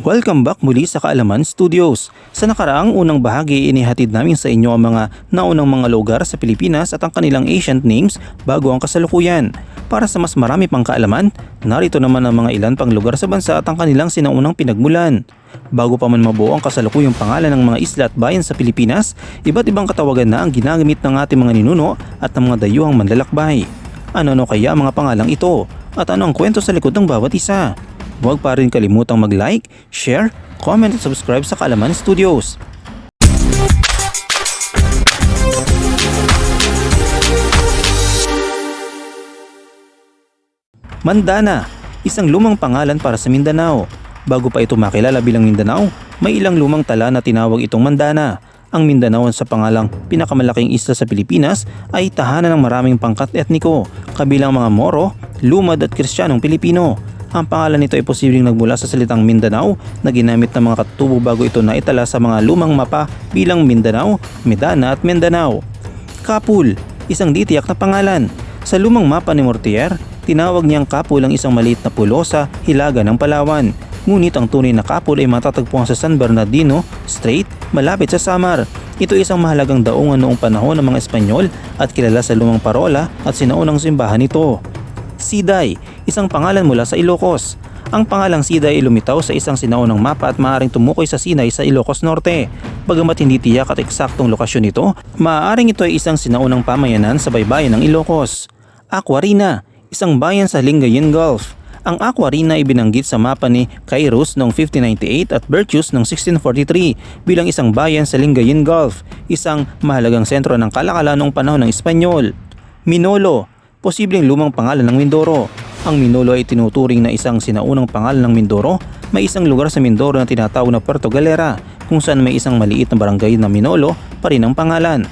Welcome back muli sa Kaalaman Studios. Sa nakaraang unang bahagi, inihatid namin sa inyo ang mga naunang mga lugar sa Pilipinas at ang kanilang ancient names bago ang kasalukuyan. Para sa mas marami pang kaalaman, narito naman ang mga ilan pang lugar sa bansa at ang kanilang sinaunang pinagmulan. Bago pa man mabuo ang kasalukuyang pangalan ng mga isla at bayan sa Pilipinas, iba't ibang katawagan na ang ginagamit ng ating mga ninuno at ng mga dayuhang manlalakbay. Ano-ano kaya ang mga pangalang ito? At ano ang kwento sa likod ng bawat isa? Huwag pa rin kalimutang mag-like, share, comment at subscribe sa Kaalaman Studios. Mandana, isang lumang pangalan para sa Mindanao. Bago pa ito makilala bilang Mindanao, may ilang lumang tala na tinawag itong Mandana. Ang Mindanao sa pangalang pinakamalaking isla sa Pilipinas ay tahanan ng maraming pangkat etniko, kabilang mga Moro, Lumad at Kristiyanong Pilipino. Ang pangalan nito ay posibleng nagmula sa salitang Mindanao na ginamit ng mga katubo bago ito naitala sa mga lumang mapa bilang Mindanao, Medana at Mindanao. Kapul, isang ditiyak na pangalan. Sa lumang mapa ni Mortier, tinawag niyang Kapul ang isang maliit na pulo sa hilaga ng Palawan. Ngunit ang tunay na Kapul ay matatagpuan sa San Bernardino Strait malapit sa Samar. Ito ay isang mahalagang daungan noong panahon ng mga Espanyol at kilala sa lumang parola at sinaunang simbahan nito. Siday, isang pangalan mula sa Ilocos. Ang pangalang Siday ay lumitaw sa isang sinaunang mapa at maaaring tumukoy sa Sinay sa Ilocos Norte. Bagamat hindi tiyak at eksaktong lokasyon nito, maaaring ito ay isang sinaunang pamayanan sa baybayin ng Ilocos. Aquarina, isang bayan sa Lingayen Gulf. Ang Aquarina ay binanggit sa mapa ni Kairos noong 1598 at Bertius noong 1643 bilang isang bayan sa Lingayen Gulf, isang mahalagang sentro ng kalakalan noong panahon ng Espanyol. Minolo, posibleng lumang pangalan ng Mindoro. Ang Minolo ay tinuturing na isang sinaunang pangalan ng Mindoro. May isang lugar sa Mindoro na tinatawag na Puerto Galera kung saan may isang maliit na barangay na Minolo pa rin ang pangalan.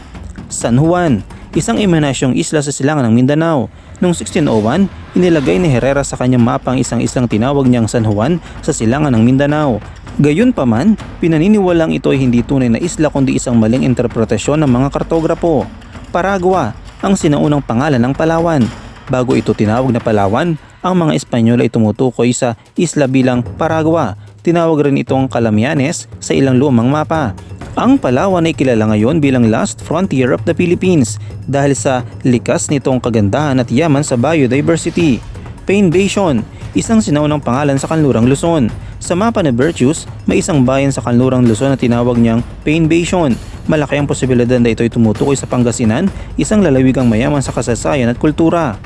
San Juan, isang imanasyong isla sa silangan ng Mindanao. Noong 1601, inilagay ni Herrera sa kanyang mapa ang isang islang tinawag niyang San Juan sa silangan ng Mindanao. Gayunpaman, pinaniniwalang ito ay hindi tunay na isla kundi isang maling interpretasyon ng mga kartograpo. Paragua, ang sinaunang pangalan ng Palawan. Bago ito tinawag na Palawan, ang mga Espanyol ay tumutukoy sa isla bilang Paragua. Tinawag rin itong Calamianes sa ilang lumang mapa. Ang Palawan ay kilala ngayon bilang last frontier of the Philippines dahil sa likas nitong kagandahan at yaman sa biodiversity. Pain Basin, isang sinaunang pangalan sa kanlurang Luzon. Sa mapa ni Bertius, may isang bayan sa kanlurang Luzon na tinawag niyang Pain Basin. Malaki ang posibilidad na ito ay tumutukoy sa Pangasinan, isang lalawigang mayaman sa kasaysayan at kultura.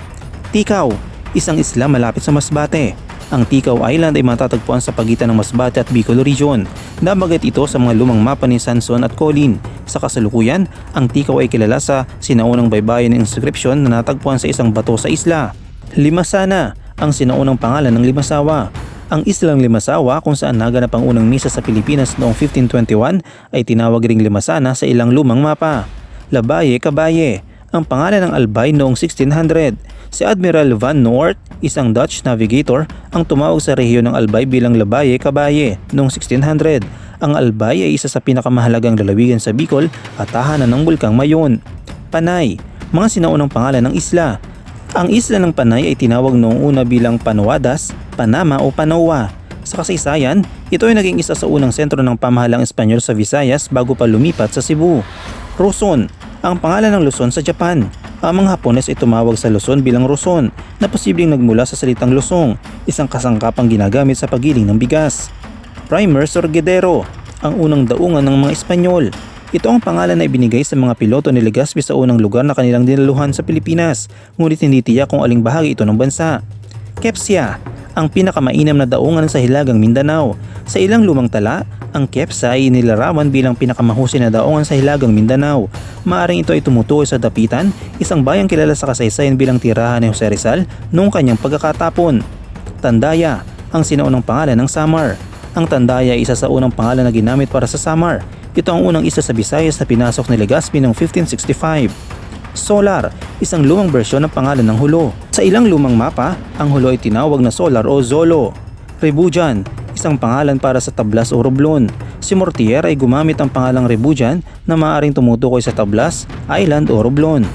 Tikaw, isang isla malapit sa Masbate. Ang Tikaw Island ay matatagpuan sa pagitan ng Masbate at Bicol Region. Nabagat ito sa mga lumang mapa ni Sanson at Colin. Sa kasalukuyan, ang Tikaw ay kilala sa sinaunang baybayin inscription na natagpuan sa isang bato sa isla. Limasana, ang sinaunang pangalan ng Limasawa. Ang islang Limasawa kung saan naganap ang unang misa sa Pilipinas noong 1521 ay tinawag ring Limasana sa ilang lumang mapa. Labaye Kabaye, ang pangalan ng Albay noong 1600. Si Admiral Van Noort, isang Dutch navigator, ang tumawag sa rehiyon ng Albay bilang Labaye Kabaye noong 1600. Ang Albay ay isa sa pinakamahalagang lalawigan sa Bicol at tahanan ng bulkang Mayon. Panay, mga sinaunang pangalan ng isla. Ang isla ng Panay ay tinawag noong una bilang Panuadas, Panama o Panoa. Sa kasaysayan, ito ay naging isa sa unang sentro ng pamahalang Espanyol sa Visayas bago pa lumipat sa Cebu. Luzon, ang pangalan ng Luzon sa Japan. Ang mga Hapones ay tumawag sa Luzon bilang Luzon na posibleng nagmula sa salitang Luzon, isang kasangkapang ginagamit sa pagiling ng bigas. Primer Sorgedero, ang unang daungan ng mga Espanyol. Ito ang pangalan na ibinigay sa mga piloto ni Legazpi sa unang lugar na kanilang dinaluhan sa Pilipinas, ngunit hindi tiyak kung aling bahagi ito ng bansa. Kepsia, ang pinakamainam na daungan sa Hilagang Mindanao. Sa ilang lumang tala, ang Kepsa ay nilarawan bilang pinakamahusay na daungan sa Hilagang Mindanao. Maaring ito ay tumutukoy sa Dapitan, isang bayang kilala sa kasaysayan bilang tirahan ni Jose Rizal noong kanyang pagkakatapon. Tandaya, ang sinaunang pangalan ng Samar. Ang Tandaya ay isa sa unang pangalan na ginamit para sa Samar. Ito ang unang isa sa Visayas na pinasok ni Legazpi noong 1565. Solar, isang lumang bersyon ng pangalan ng hulo. Sa ilang lumang mapa, ang hulo ay tinawag na solar o zolo. Rebujan, isang pangalan para sa tablas o roblon. Si Mortier ay gumamit ang pangalang Rebujan na maaaring tumutukoy sa tablas, island o roblon.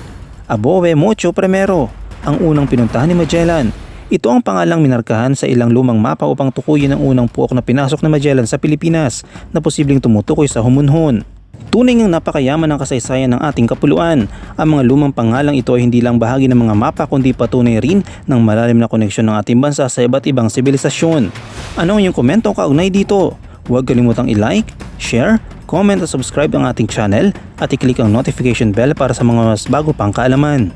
Abowe Mocho Primero, ang unang pinuntahan ni Magellan. Ito ang pangalang minarkahan sa ilang lumang mapa upang tukuyin ang unang puok na pinasok na Magellan sa Pilipinas na posibleng tumutukoy sa humunhon. Tunay ngang napakayaman ng kasaysayan ng ating kapuluan. Ang mga lumang pangalang ito ay hindi lang bahagi ng mga mapa kundi patunay rin ng malalim na koneksyon ng ating bansa sa iba't ibang sibilisasyon. Ano ang iyong komento kaugnay dito? Huwag kalimutang i-like, share, comment at subscribe ang ating channel at i-click ang notification bell para sa mga mas bago pang kaalaman.